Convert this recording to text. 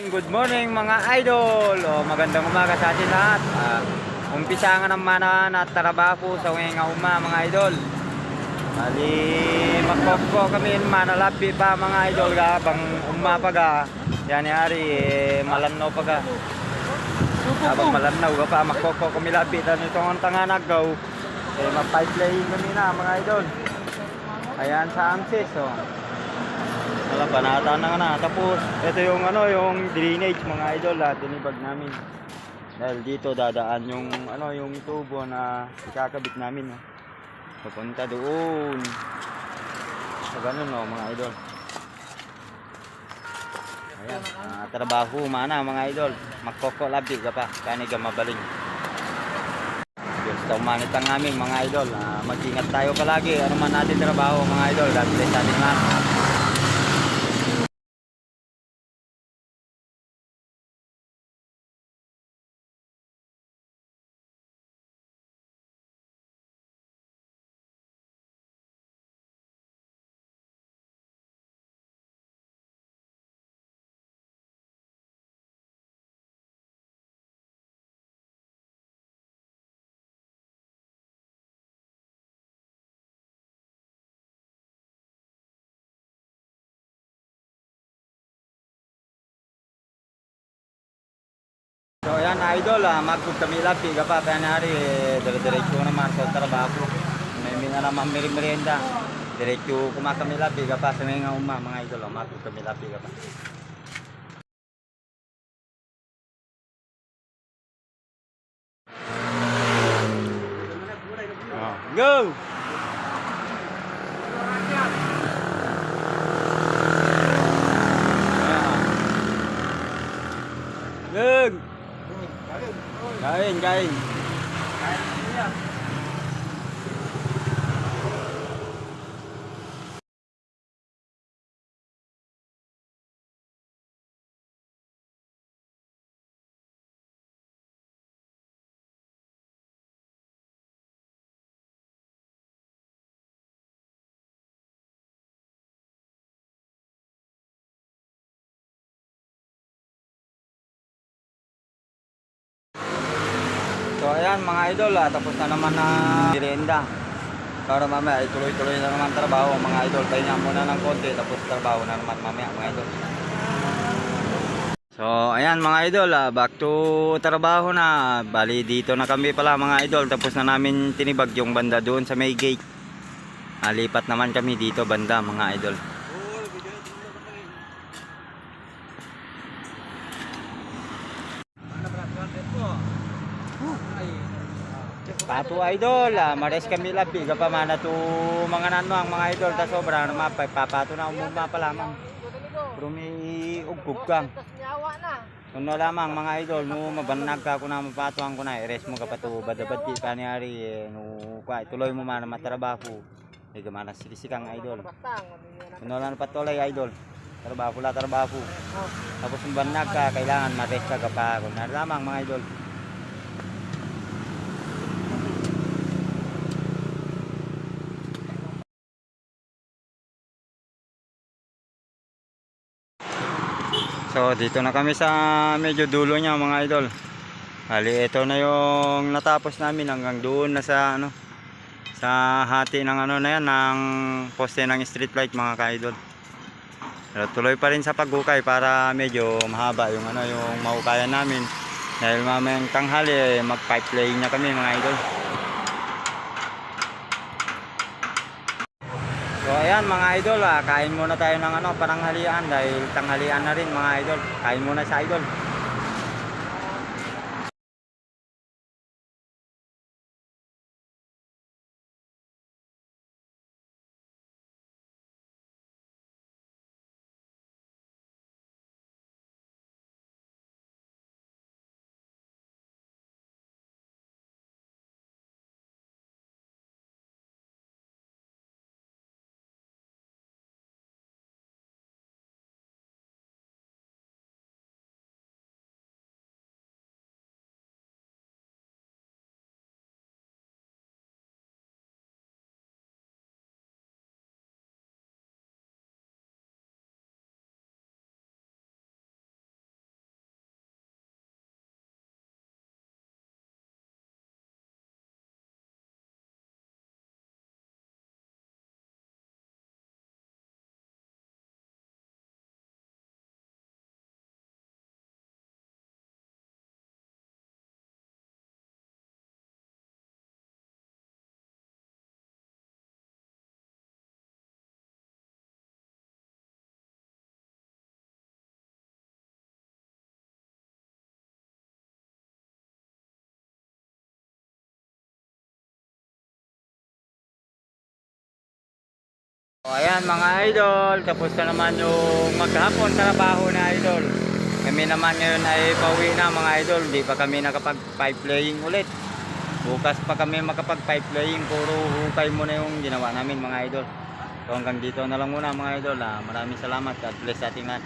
Good morning mga idol! O, magandang umaga sa atin lahat. Ah, umpisa nga naman na natarabaho sa nga uma mga idol. Bali, magkokko kami manalapi pa mga idol ga bang umma pa ga. Yan ni Ari, eh, malanno pa ga. Habang malannaw ga pa, magkokko kami lapi. Dan itong ang tanganagaw. Eh, mag-pipeline kami na mga idol. Ayan sa Amsis, oh. Wala, banata na na. Tapos, ito yung ano, yung drainage mga idol, ah, dinibag namin. Dahil dito dadaan yung ano, yung tubo na ikakabit namin. Oh. Papunta doon. So, ganun no, mga idol. Ayan, ah, trabaho mana mga idol. Magkoko labi ka pa, kani ka mabaling. Taong manit ang aming mga idol. Ah, mag-ingat tayo palagi. Ano man natin trabaho mga idol. Bless sa ating lahat. Pa kaya nari eh, dire-diretso naman sa trabaho. May mga naman merienda. Diretso kuma kami lapi ka pa sa mga uma mga idol, ah, magkog kami lapi ka pa. Oh, go! Ayan. Lug! Kain, kain. So ayan mga idol, ah, tapos na naman na merienda. Para mamaya ay tuloy-tuloy na naman trabaho mga idol. Pahinga muna ng konti tapos trabaho na naman mamaya mga idol. So ayan mga idol, ah, back to trabaho na. Bali dito na kami pala mga idol. Tapos na namin tinibag yung banda doon sa may gate. Ah, lipat naman kami dito banda mga idol. Pato idol, ah, mares kami labi ka pa mana mga nano ang mga idol ta sobra na mapay papato na umuma pa lamang. Pero may ugkog ka. Kuno lamang mga idol, no mabanag ka ko na mapatuan ko na, i-rest mo ka pa to badabad niyari eh, no kwa tuloy mo man matrabaho. Di ka man sisikang idol. Kuno lang patuloy idol. Trabaho la trabaho. Tapos banag ka, kailangan ma-rest ka ka pa. Lamang mga idol. So dito na kami sa medyo dulo niya mga idol. Bali ito na yung natapos namin hanggang doon na sa ano sa hati ng ano na yan ng poste ng street light mga ka-idol. Pero tuloy pa rin sa paghukay para medyo mahaba yung ano yung mahukayan namin. Dahil mamayang tanghali eh, mag pipeline na kami mga idol. So ayan mga idol, ah, kain muna tayo ng ano, pananghalian dahil tanghalian na rin mga idol. Kain muna sa idol. O ayan mga idol, tapos na naman yung maghapon trabaho na idol. Kami naman ngayon ay pauwi na mga idol, di pa kami nakapag-pipe playing ulit. Bukas pa kami makapag-pipe playing, puro hukay muna yung ginawa namin mga idol. So hanggang dito na lang muna mga idol. Ah, maraming salamat. God bless ating lahat.